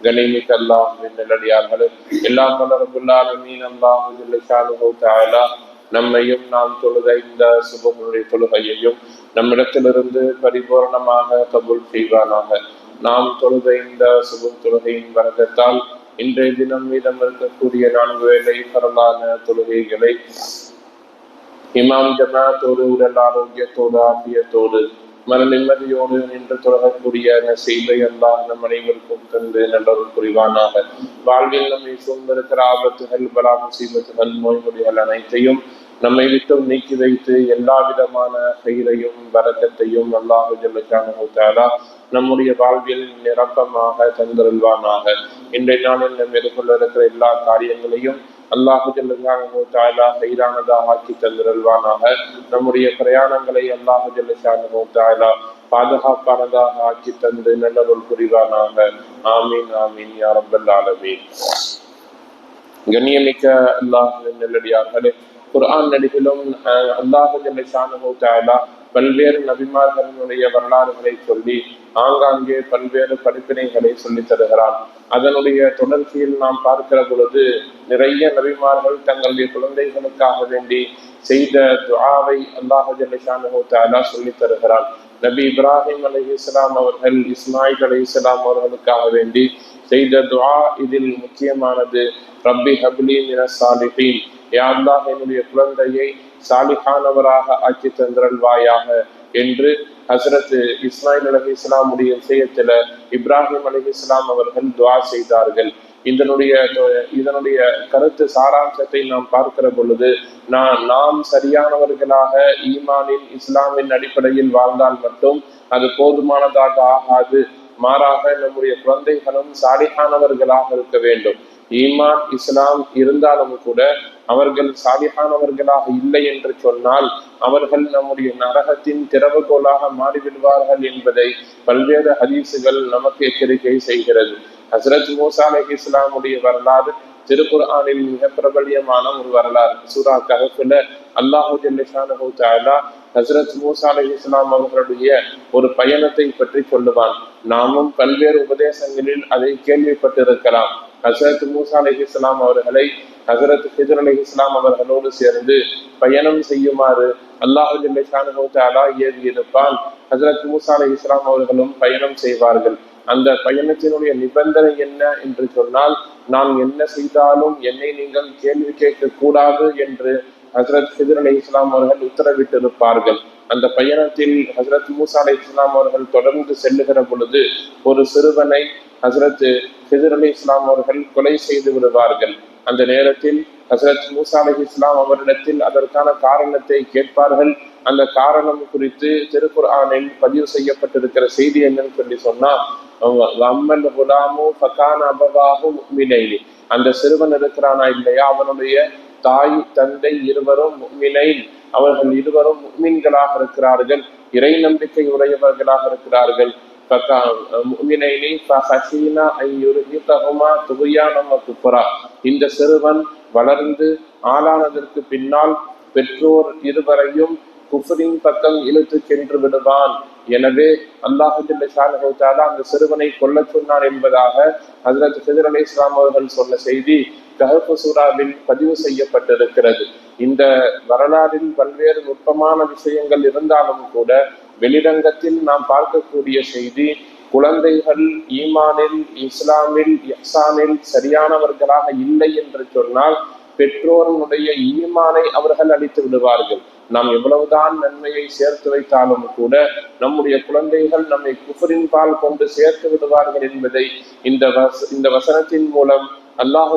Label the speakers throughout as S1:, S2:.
S1: கனிமிக் அல்லாஹுவின் நல்லடியார்களே எல்லாம் வல்ல ரப்புல் ஆலமீன் அல்லாஹு ஜல்ல ஷானுஹு தஆலா நம்மையும் நாம் தொழுத இந்த சுபமுடைய தொழுகையையும் நம்மிடத்திலிருந்து பரிபூரணமாக கபூல் செய்வானாக. நாம் தொழுத இந்த சுப தொழுகையின் வரகத்தால் இன்றைய தினம் மீதம் இருக்கக்கூடிய நான்கு வேலை பரவான தொழுகைகளை இமாம் ஜமாத்தோடு உடல் ஆரோக்கியத்தோடு ஆபியத்தோடு மன நிம்மதியோடு நின்று தொடரக்கூடிய நசீபை எல்லாம் நம் அனைவருக்கும் தந்து நல்லொரு புரிவானாக. வாழ்வில் நம்மை சூழ்ந்திருக்கிற ஆபத்துகள் பலா முசீபத்துகள் நோய்மொழிகள் அனைத்தையும் நம்மை விட்டும் நீக்கி வைத்து எல்லா விதமான கயிறையும் வரக்கத்தையும் அல்லாஹு ஜல்லுக்கான நம்முடைய வாழ்வில் நிரப்பமாக தந்திருவானாக இன்றைய நாளில் நம் எதிர்கொள்ள இருக்கிற எல்லா காரியங்களையும் அல்லாஹு ஜல்லுக்கான கைதானதாக ஆக்கி தந்திருவானாக நம்முடைய பிரயாணங்களை அல்லாஹு ஜல்லுக்கான பாதுகாப்பானதாக ஆக்கி தந்து நல்லருள் புரிவானாக. ஆமீன் ஆமீன் யா ரப்பல் ஆலமீன். கண்ணியமிக்க அல்லாஹின் நல்லடியார்களே குர்ஆன் நடிகளும் அல்லாஹு ஜல்லிஷானு பல்வேறு நபிமார்களுடைய வரலாறுகளை சொல்லி ஆங்காங்கே பல்வேறு படிப்பினைகளை சொல்லி தருகிறான் அதனுடைய தொடர்ச்சியில் நாம் பார்க்கிற பொழுது நிறைய நபிமார்கள் தங்களுடைய குழந்தைகளுக்காக வேண்டி செய்த துஆவை அல்லாஹு ஜல்லிஷானு சொல்லி தருகிறான் நபி இப்ராஹிம் அலி இஸ்லாம் அவர்கள் இஸ்மாயில் அலி இஸ்லாம் அவர்களுக்காக வேண்டி செய்த துஆ இதில் முக்கியமானது ரப்பி ஹப்லி மின சாலிஹீன். யார்தான் என்னுடைய குழந்தையை சாலிஹானவராக ஆக்கி தந்திரல்வாயாக என்று ஹசரத் இஸ்மாயில் அலி இஸ்லாமுடைய விஷயத்துல இப்ராஹிம் அலி இஸ்லாம் அவர்கள் துவா செய்தார்கள். இதனுடைய இதனுடைய கருத்து சாராம்சத்தை நாம் பார்க்கிற பொழுது நான் நாம் சரியானவர்களாக ஈமானின் இஸ்லாமின் அடிப்படையில் வாழ்ந்தால் மட்டும் அது போதுமானதாக ஆகாது. மாறாக நம்முடைய குழந்தைகளும் சாலிகானவர்களாக இருக்க வேண்டும். ஈமான் இஸ்லாம் இருந்தாலும் கூட அவர்கள் சாலிஹானவர்களாக இல்லை என்று சொன்னால் அவர்கள் நம்முடைய நரகத்தின் திறவுகோலாக மாறிவிடுவார்கள் என்பதை பல்வேறு ஹதீசுகள் நமக்கு எச்சரிக்கை செய்கிறது. ஹசரத் மூசா அலி இஸ்லாமுடைய வரலாறு திருக்குர்ஆனில் மிக பிரபலியமான ஒரு வரலாறு. சூரா கஹஃபில் அல்லாஹு ஜல்லிஷானஹு தாலா ஹசரத் மூசா அலி இஸ்லாம் அவர்களுடைய ஒரு பயணத்தை பற்றி சொல்லுவான். நாமும் பல்வேறு உபதேசங்களில் அதை கேள்விப்பட்டிருக்கலாம். ஹசரத் மூசா அலி இஸ்லாம் அவர்களை ஹசரத் ஹிதர் அலி இஸ்லாம் அவர்களோடு சேர்ந்து பயணம் செய்யுமாறு அல்லாஹு ஜல்லிஷானஹு தாலா ஏவி இருப்பான் ஹசரத் மூசா அலி இஸ்லாம் அவர்களும் பயணம் செய்வார்கள். அந்த பயணத்தினுடைய நிபந்தனை என்ன என்று சொன்னால் நான் என்ன செய்தாலும் என்னை நீங்கள் கேள்வி கேட்க கூடாது என்று ஹசரத் ஹிதர் அலி இஸ்லாம் அவர்கள் உத்தரவிட்டிருப்பார்கள். அந்த பயணத்தில் ஹசரத் மூசா அலி இஸ்லாம் அவர்கள் தொடர்ந்து செல்லுகிற பொழுது ஒரு சிறுவனை ஹசரத் ஹிதர் அலி இஸ்லாம் அவர்கள் கொலை செய்து விடுவார்கள். அந்த நேரத்தில் ஹசரத் மூசா அலி இஸ்லாம் அவரிடத்தில் அதற்கான காரணத்தை கேட்பார்கள். அந்த காரணம் குறித்து திருக்குர்ஆனில் பதிவு செய்யப்பட்டிருக்கிற செய்தி என்னன்னு சொல்லி சொன்னா அம்மல் குலாமு ஃபகான அபவாகும் முக்மினைனி அந்த சிறுவன் இருக்கிறானா இல்லையா? அவனுடைய தாய் தந்தை இருவரும் முக்மினை அவர்கள் இருவரும் மீன்களாக இருக்கிறார்கள். இறை நம்பிக்கை உடையவர்களாக இருக்கிறார்கள். இந்த சிறுவன் வளர்ந்து ஆளானதற்கு பின்னால் பெற்றோர் இருவரையும் குஃபரின் பக்கம் இழுத்து சென்று விடுவான் எனவே அல்லாஹு அந்த சிறுவனை கொல்ல சொன்னார் என்பதாக ஹசரத் ஹிதர் அலி இஸ்லாம் அவர்கள் சொன்ன செய்தி கஹப்பு சூறாவில் பதிவு செய்யப்பட்டிருக்கிறது இந்த வரலாறில் பல்வேறு நுட்பமான விஷயங்கள் இருந்தாலும் கூட வெளிரங்கத்தில் நாம் பார்க்கக்கூடிய செய்தி குழந்தைகள் ஈமானில் இஸ்லாமில் இஹ்சானில் சரியானவர்களாக இல்லை என்று சொன்னால் பெற்றோர்களுடைய ஈமானை அவர்கள் அளித்து விடுவார்கள். நாம் எவ்வளவுதான் நன்மையை சேர்த்து வைத்தாலும் கூட நம்முடைய குழந்தைகள் நம்மை குஃபரின் பால் கொண்டு சேர்த்து விடுவார்கள் என்பதை இந்த வச இந்த வசனத்தின் மூலம் அல்லாஹு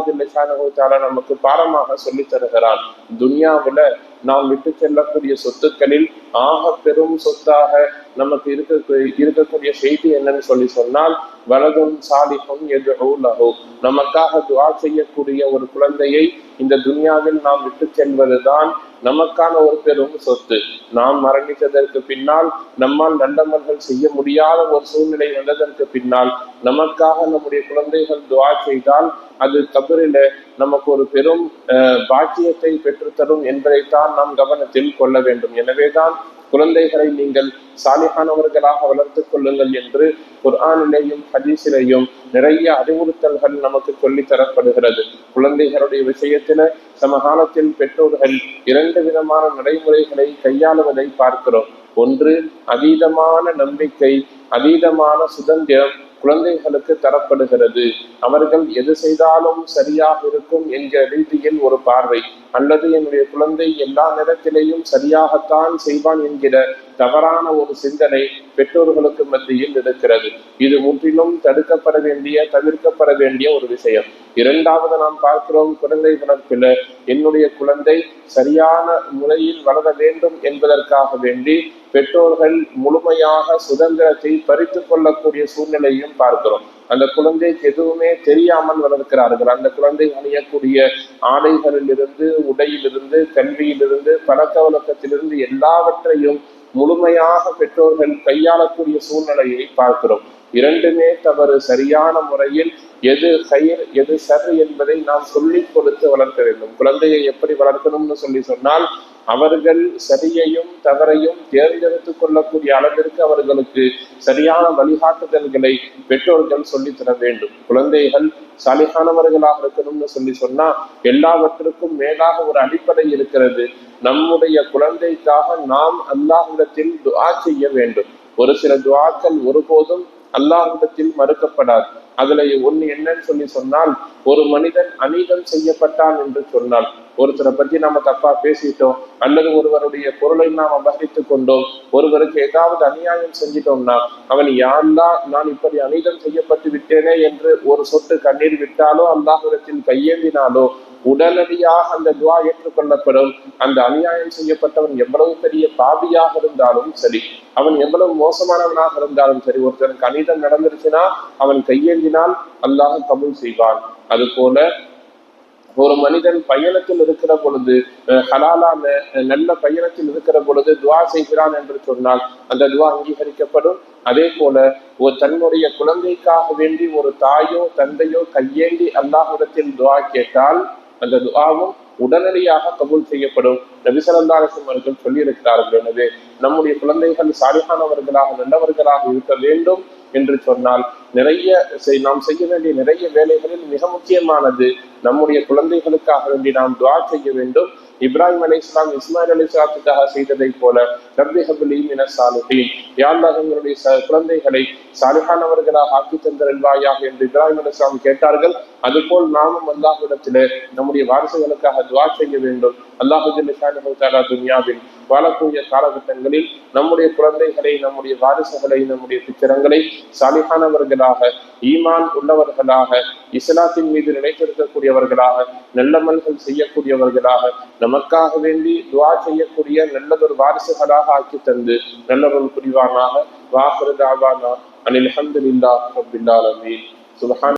S1: நமக்கு பாடமாக சொல்லி தருகிறான். துன்யாவில நாம் விட்டு செல்லக்கூடிய சொத்துக்களில் ஆக பெரும் சொத்தாக நமக்கு இருக்க இருக்கக்கூடிய செய்தி என்னன்னு சொல்லி சொன்னால் வலதும் சாலிகும் எது லஹு. நமக்காக துவா செய்யக்கூடிய ஒரு குழந்தையை இந்த துனியாவில் நாம் விட்டு செல்வதுதான் நமக்கான ஒரு பெரும் சொத்து. நாம் மரணித்ததற்கு பின்னால் நம்மால் நல்லமல்கள் செய்ய முடியாத ஒரு சூழ்நிலை வந்ததற்கு பின்னால் நமக்காக நம்முடைய குழந்தைகள் துவா செய்தால் அது கபரில நமக்கு ஒரு பெரும் பாக்கியத்தை பெற்றுத்தரும் என்பதைத்தான் தான் நாம் கவனத்தில் கொள்ள வேண்டும். எனவேதான் குழந்தைகளை நீங்கள் சாலிகானவர்களாக வளர்த்து கொள்ளுங்கள் என்று குர்ஆனிலேயும் ஹதீஸிலேயும் நிறைய அறிவுறுத்தல்கள் நமக்கு சொல்லித்தரப்படுகிறது குழந்தைகளுடைய விஷயத்தில சமகாலத்தில் பெற்றோர்கள் இரண்டு விதமான நடைமுறைகளை கையாளுவதை பார்க்கிறோம். ஒன்று அதீதமான நம்பிக்கை அதீதமான சுதந்திரம் குழந்தைகளுக்கு தரப்படுகிறது. அவர்கள் எது செய்தாலும் சரியாக இருக்கும் என்கிற ரீதியில் ஒரு பார்வை. அல்லது என்னுடைய குழந்தை எல்லா நேரத்திலேயும் சரியாகத்தான் செய்வான் என்கிற தவறான ஒரு சிந்தனை பெற்றோர்களுக்கு மத்தியில் இருக்கிறது இது முற்றிலும் தடுக்கப்பட வேண்டிய தவிர்க்கப்பட வேண்டிய ஒரு விஷயம். இரண்டாவது நாம் பார்க்கிறோம் குழந்தை வளர்ப்பில் என்னுடைய குழந்தை சரியான முறையில் வளர வேண்டும் என்பதற்காக வேண்டி பெற்றோர்கள் முழுமையாக சுதந்திரத்தை பறித்து கொள்ளக்கூடிய சூழ்நிலையும் பார்க்கிறோம். அந்த குழந்தைக்கு எதுவுமே தெரியாமல் வளர்க்கிறார்கள். அந்த குழந்தை அணியக்கூடிய ஆடைகளிலிருந்து உடையிலிருந்து கல்வியிலிருந்து பழக்க வழக்கத்திலிருந்து எல்லாவற்றையும் முழுமையாக பெற்றோர்கள் கையாளக்கூடிய சூழ்நிலையை பார்க்கிறோம். இரண்டுமே தவறு சரியான முறையில் எது கயிர் எது சரி என்பதை நாம் சொல்லிக் கொடுத்து வளர்க்க வேண்டும். குழந்தையை எப்படி வளர்க்கணும்னு சொல்லி சொன்னால் அவர்கள் சரியையும் தவறையும் தேர்ந்தெடுத்துக் கொள்ளக்கூடிய அளவிற்கு அவர்களுக்கு சரியான வழிகாட்டுதல்களை பெற்றோர்கள் சொல்லித்தர வேண்டும். குழந்தைகள் சாலிகானவர்களாக இருக்கணும்னு சொல்லி சொன்னா எல்லாவற்றுக்கும் மேலாக ஒரு அடிப்படை இருக்கிறது. நம்முடைய குழந்தைக்காக நாம் அல்லாஹ்விடத்தில் துவா செய்ய வேண்டும். ஒரு சில துவாக்கள் ஒருபோதும் அல்லாஹிடத்தில் மறுக்கப்படாது. அதுல ஒண்ணு என்னன்னு சொல்லி சொன்னால் ஒரு மனிதன் அநீதம் செய்யப்பட்டான் என்று சொன்னால் ஒருத்தரை பத்தி நாம தப்பா பேசிட்டோம் அல்லது ஒருவருடைய பொருளை நாம் அபகரித்துக் கொண்டோம் ஒருவருக்கு ஏதாவது அநியாயம் செஞ்சிட்டோம்னா அவன் யாரெல்லாம் நான் இப்படி அநீதம் செய்யப்பட்டு விட்டேனே என்று ஒரு சொட்டு கண்ணீர் விட்டாலோ அல்லாஹுரத்தில் கையேந்தினாலோ உடனடியாக அந்த துவா ஏற்றுக்கொள்ளப்படும். அந்த அநியாயம் செய்யப்பட்டவன் எவ்வளவு பெரிய பாவியாக இருந்தாலும் சரி அவன் எவ்வளவு மோசமானவனாக இருந்தாலும் சரி ஒருத்தனுக்கு அநீதம் நடந்துருச்சுன்னா அவன் கையேந்தி கையேந்தினால் அல்லாஹ் கபூல் செய்வான். அது போல ஒரு மனிதன் பயணத்தில் இருக்கிற பொழுது ஹலாலான நல்ல பயணத்தில் இருக்கிற பொழுது துவா செய்கிறான் என்று சொன்னால் அந்த துவா அங்கீகரிக்கப்படும். அதே போல ஒரு தன்னுடைய குழந்தைக்காக வேண்டி ஒரு தாயோ தந்தையோ கையேந்தி அல்லாஹிடத்தில் துவா கேட்டால் அந்த துவாவும் உடனடியாக கபூல் செய்யப்படும். நபிசரந்தாரசம் அவர்கள் சொல்லியிருக்கிறார்கள். எனவே நம்முடைய குழந்தைகள் சாலிகானவர்களாக நல்லவர்களாக இருக்க வேண்டும். என்று சொன்னால் நிறைய நாம் செய்ய வேண்டிய நிறைய வேலைகளில் மிக முக்கியமானது நம்முடைய குழந்தைகளுக்காக வேண்டி நாம் துவா செய்ய வேண்டும். இப்ராஹிம் அலி இஸ்லாம் இஸ்மாயில் அலி இஸ்லாத்துக்காக செய்ததை போல ரப்பி ஹபுலி யாழ்லாக எங்களுடைய குழந்தைகளை சாலிஹானவர்களாக ஆக்கி தந்தருள்வாயாக என்று இப்ராஹிம் அலி இஸ்லாம் கேட்டார்கள். அதுபோல் நாமும் அல்லாஹிடத்திலே நம்முடைய வாரிசுகளுக்காக துவா செய்ய வேண்டும். அல்லாஹு தாலா துன்யாவில் வாழக்கூடிய காலகட்டங்களில் நம்முடைய குழந்தைகளை நம்முடைய வாரிசுகளை நம்முடைய பித்திரங்களை சாலிகானவர்களாக ஈமான் உள்ளவர்களாக இஸ்லாத்தின் மீது நினைத்திருக்கக்கூடியவர்களாக நல்லமல்கள் செய்யக்கூடியவர்களாக நமக்காக வேண்டி துவா செய்யக்கூடிய நல்லதொரு வாரிசுகளாக ஆக்கி தந்து நல்லவர்கள் புரிவானாக. வாஹருதாவானா அனில் அஹமதுல்லா ரபில்லாலமீன் சுபஹான்